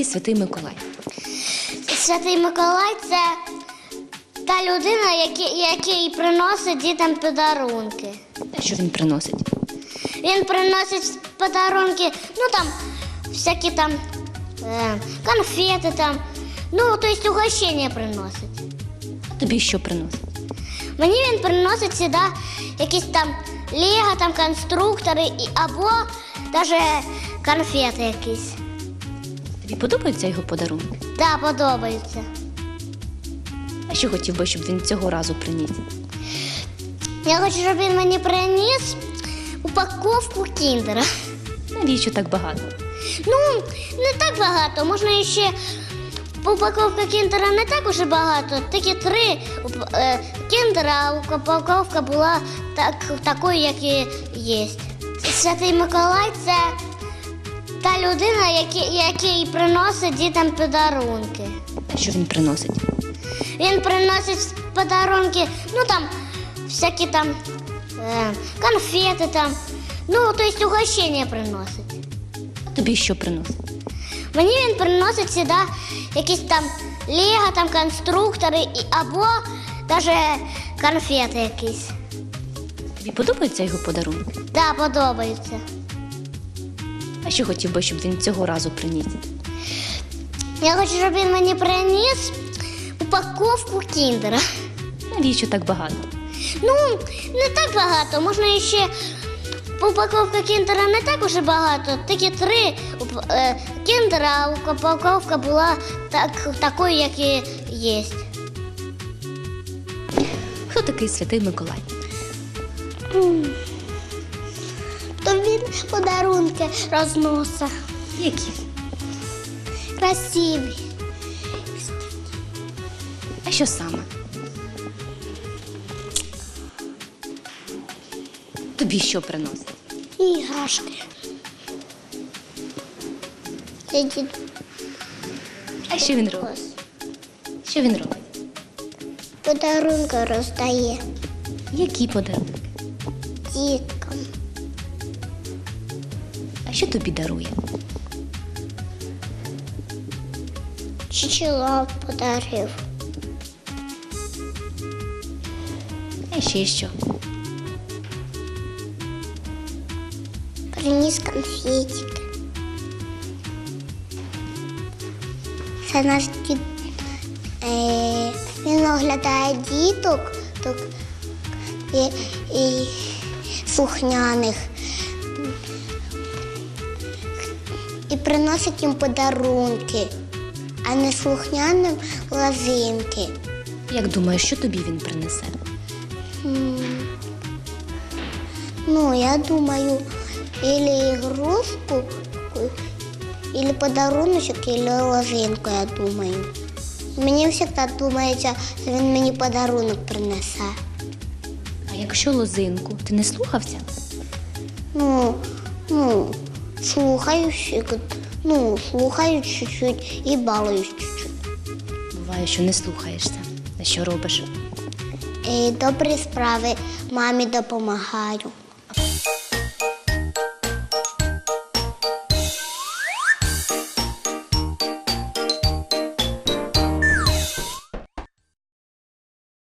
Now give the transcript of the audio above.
такий святий Миколай? Святий Миколай це та людина, який, який приносить дітям подарунки. Що він приносить? Він приносить подарунки, ну там всякі там е, конфети там. Ну, тобто угощення приносить. А тобі що приносить? Мені він приносить сюди якісь там лего, там конструктори і, або навіть конфети якісь. Тобі подобаються його подарунки? Да, подобається. А що хотів би, щоб він цього разу приніс? Я хочу, щоб він мені приніс упаковку кіндера. Навіщо так багато? Ну, не так багато. Можна ще упаковка кіндера не так уже багато, тільки три е, кіндера, а упаковка була так, такою, як і є. Святий Миколай це та людина, який, який приносить дітям подарунки. А що він приносить? Він приносить подарунки, ну там всякі там е, конфети там. Ну, тобто угощення приносить. А тобі що приносить? Мені він приносить сюди якісь там лего, там конструктори і, або навіть конфети якісь. Тобі подобаються його подарунки? Да, подобається. Що хотів би, щоб він цього разу приніс? Я хочу, щоб він мені приніс упаковку кіндера. Навіщо так багато? Ну, не так багато. Можна ще упаковка кіндера не так уже багато, тільки три е, кіндера, а упаковка була так, такою, як і є. Хто такий святий Миколай? Подарунки розносить. Які? Красиві. А що саме? Тобі що приносить? Іграшки. Які А що він робить? Що він робить? подарунки роздає Які подарунки? діткам. Що тобі дарує? Чичила подарив. А ще що? Приніс конфетики. Це наш дід. Е, він оглядає діток так, і, і слухняних. І приносить їм подарунки, а не слухняним лазинки. Як думаєш, що тобі він принесе? Ну, я думаю, или игрушку, или подаруночок, или лозинку, я думаю. Мені завжди думається, що він мені подарунок принесе. А якщо лозинку, ти не слухався? Ну, ну, слухаю, ну, слухаю чуть-чуть і балуюсь чуть-чуть. Буває, що не слухаєшся. А що робиш? Добрі справи мамі допомагаю.